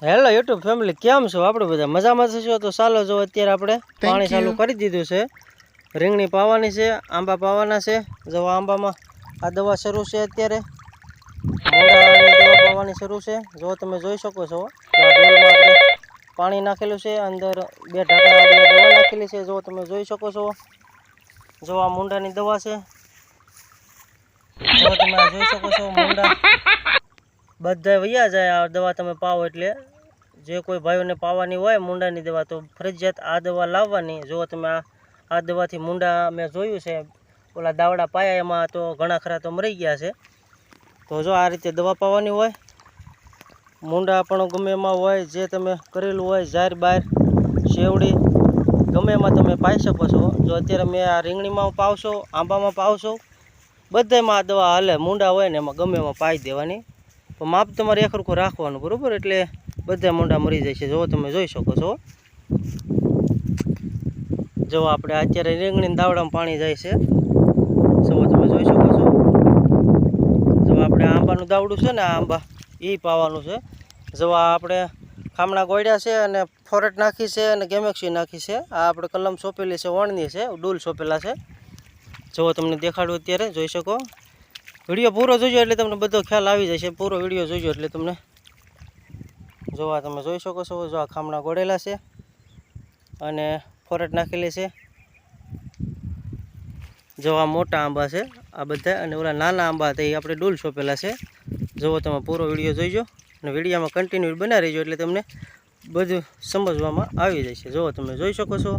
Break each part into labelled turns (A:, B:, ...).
A: Hello YouTube family કેમ છો? આપણે બધા મજામાં છો? તો ચાલો જો અત્યારે આપણે પાણી ચાલુ કરી દીધું છે. રીંગણી પાવાની છે આંબા પાવાના છે. જો આંબામાં આ દવા શરૂ છે અત્યારે. દવા પાવાની શરૂ છે. જો તમે જોઈ શકો છો પાણી નાખેલું છે. અંદર બે ઢાંકણા દવા નાખેલી છે. જો તમે જોઈ શકો છો જો આ મૂંડાની દવા છે. જો તમે જોઈ શકો છો મૂંડા બધા વૈયા જાય આ દવા તમે પાવો એટલે. જે કોઈ ભાઈઓને પાવાની હોય મૂંડાની દવા, તો ફરજિયાત આ દવા લાવવાની. જો તમે આ આ દવાથી મૂંડા મેં જોયું છે, ઓલા દાવડા પાયા એમાં તો ઘણા ખરા તો મરી ગયા છે. તો જો આ રીતે દવા પાવાની હોય, મૂંડા પણ ગમે એમાં હોય, જે તમે કરેલું હોય, જાહેર બહાર, શેવડી, ગમે એમાં તમે પાઈ શકો છો. જો અત્યારે મેં આ રીંગણીમાં પાવશો આંબામાં પાવશો બધામાં આ દવા હાલે. મૂંડા હોય ને એમાં ગમે એમાં પાઈ દેવાની. તો માપ તમારે એક સરખું રાખવાનું, બરાબર? એટલે બધા મોંડા મરી જાય છે જો તમે, જોઈ શકો છો. જો આપણે અત્યારે રીંગણી દાવડામાં પાણી જાય છે. જો તમે, જોઈ શકો છો. જો આપણે આંબાનું દાવડું છે ને આંબા એ પાવાનું છે. જો આપણે ખામણા ગોળ્યા છે અને ફોરેટ નાખી છે અને ગેમેક્સી નાખી છે. આ આપણે કલમ સોંપેલી છે, વણની છે, ડૂલ સોંપેલા છે. જો તમને દેખાડું અત્યારે, જોઈ શકો. વીડિયો પૂરો જોજો એટલે તમને બધો ખ્યાલ આવી જશે. પૂરો વીડિયો જોજો એટલે તમને જો આ તમે જોઈ શકો છો. જો આ ખામણા ગોળેલા છે અને ફોરેટ નાખેલી છે. જો આ મોટા આંબા છે આ બધા અને ઓલા નાના આંબા હતા એ આપણે ડૂલ સોંપેલા છે. જુઓ તમે પૂરો વીડિયો જોઈજો અને વિડીયામાં કન્ટિન્યુ બના રહીજો એટલે તમને બધું સમજવામાં આવી જશે. જુઓ તમે જોઈ શકો છો.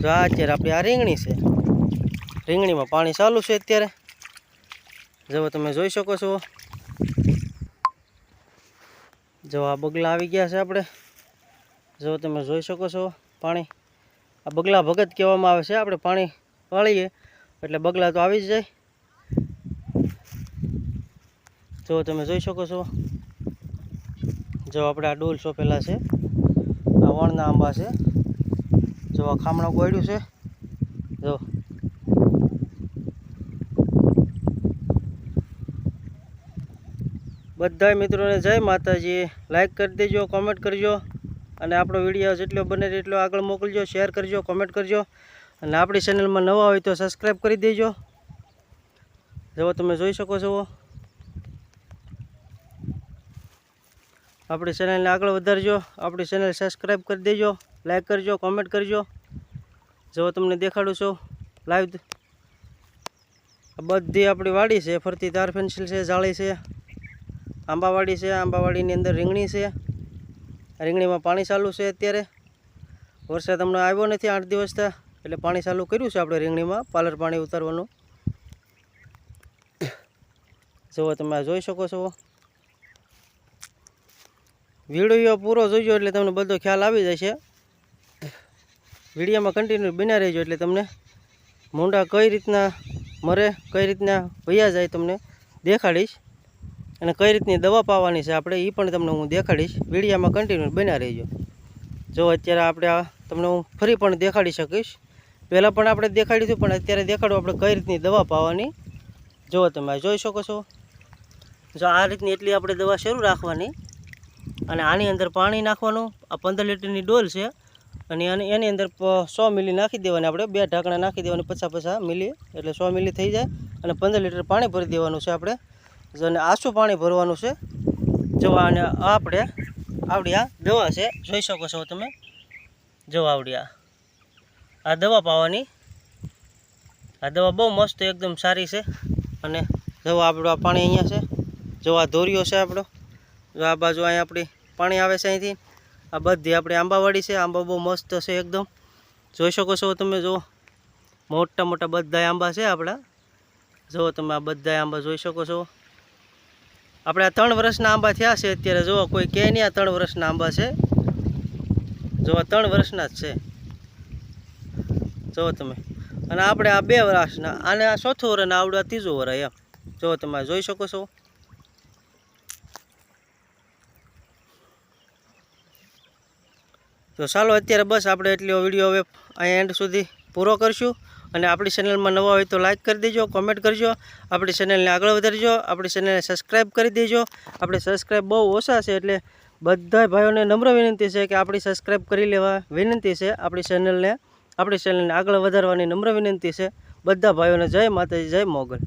A: જો આ અત્યારે આપણી આ રીંગણી છે. રીંગણીમાં પાણી ચાલુ છે અત્યારે. જુઓ તમે જોઈ શકો છો. જો આ બગલા આવી ગયા છે આપણે. જો તમે જોઈ શકો છો પાણી. આ બગલા ભગત કહેવામાં આવે છે, આપણે પાણી વાળીએ. એટલે બગલા તો આવી જ જાય. જો તમે જોઈ શકો છો. જો આપણે આ ડોલ સોંપેલા છે. આ વણના આંબા છે. જો આ ખામણા ગોળ્યું છે. જો બધા મિત્રોને જય માતાજી. લાઇક કરી દેજો કોમેન્ટ કરજો. અને આપણો વીડિયો જેટલો બને એટલો આગળ મોકલજો શેર કરજો કોમેન્ટ કરજો. અને આપણી ચેનલમાં નવા હોય તો સબસ્ક્રાઈબ કરી દેજો. જેવો તમે જોઈ શકો છો. આપણી ચેનલને આગળ વધારજો. આપણી ચેનલ સબસ્ક્રાઈબ કરી દેજો લાઇક કરજો કોમેન્ટ કરજો. જેવો તમને દેખાડું છું. લાઈવ બધી આપણી વાડી છે. ફરતી તાર પેન્સિલ છે, જાળી છે. આંબાવાડી છે, આંબાવાડીની અંદર રીંગણી છે. રીંગણીમાં પાણી ચાલુ છે અત્યારે. વરસાદ હમણાં આવ્યો નથી આઠ દિવસ થયા, એટલે પાણી ચાલુ કર્યું છે આપણે રીંગણીમાં, પાલર પાણી ઉતારવાનું. જુઓ તમે જોઈ શકો છો. વીડિયો પૂરો જોઈજો એટલે તમને બધો ખ્યાલ આવી જશે. વિડીયોમાં કન્ટિન્યુ બિના રહેજો એટલે તમને મૂંડા કઈ રીતના મરે, કઈ રીતના વયા જાય તમને દેખાડીશ. અને કઈ રીતની દવા પાવાની છે આપણે એ પણ તમને હું દેખાડીશ. વિડીયામાં કન્ટિન્યુ બન્યા રહેજો. જો અત્યારે આપણે આ તમને હું ફરી પણ દેખાડી શકીશ. પહેલાં પણ આપણે દેખાડ્યું હતું પણ અત્યારે દેખાડું આપણે કઈ રીતની દવા પાવાની. જો તમે જોઈ શકો છો. જો આ રીતની એટલી આપણે દવા શરૂ રાખવાની. અને આની અંદર પાણી નાખવાનું. આ પંદર લીટરની ડોલ છે. અને એની અંદર સો મિલી નાખી દેવાની આપણે. બે ઢાંકણા નાખી દેવાની, પચાસ પચાસ મિલી. એટલે સો મિલી થઈ જાય. અને પંદર લીટર પાણી ભરી દેવાનું છે આપણે. જો અને આછું પાણી ભરવાનું છે. જો અને આપણે આવડી દવા છે, જોઈ શકો છો તમે. જો આવડી આ દવા પાવાની. આ દવા બહુ મસ્ત એકદમ સારી છે. અને જો આપણું આ પાણી અહીંયા છે. જો ધોરિયો છે આપણો. જો આ બાજુ અહીંયા આપણી પાણી આવે છે અહીંથી. આ બધી આપણી આંબાવાડી છે. આંબા બહુ મસ્ત છે એકદમ. જોઈ શકો છો તમે, જો. મોટા મોટા બધા આંબા છે આપણા. જો તમે આ બધા આંબા જોઈ શકો છો. આપણે આ ત્રણ વર્ષના આંબા થયા છે. અત્યારે જુઓ કોઈ કહે નહીં આ ત્રણ વર્ષના આંબા છે. જુઓ ત્રણ વર્ષના જ છે. જો તમે. અને આપણે આ બે વર્ષના અને આ ચોથું વર અને આવડું, આ ત્રીજું વર એમ. જો તમે, જોઈ શકો છો. તો ચાલો, અત્યારે બસ આપણે એટલો વીડિયો હવે અહીંયા એન્ડ સુધી. પૂરો કરશું. અને આપણી ચેનલમાં નવા હોય તો લાઇક કરી દેજો કોમેન્ટ કરજો. આપણી ચેનલને આગળ વધારજો. આપણી ચેનલને સબસ્ક્રાઈબ કરી દેજો. આપણે સબસ્ક્રાઈબ બહુ ઓછા છે એટલે બધા ભાઈઓને નમ્ર વિનંતી છે કે આપણી સબસ્ક્રાઈબ કરી લેવા વિનંતી છે. આપણી ચેનલને આપણી ચેનલને આગળ વધારવાની નમ્ર વિનંતી છે. બધા ભાઈઓને જય માતાજી, જય મોગલ.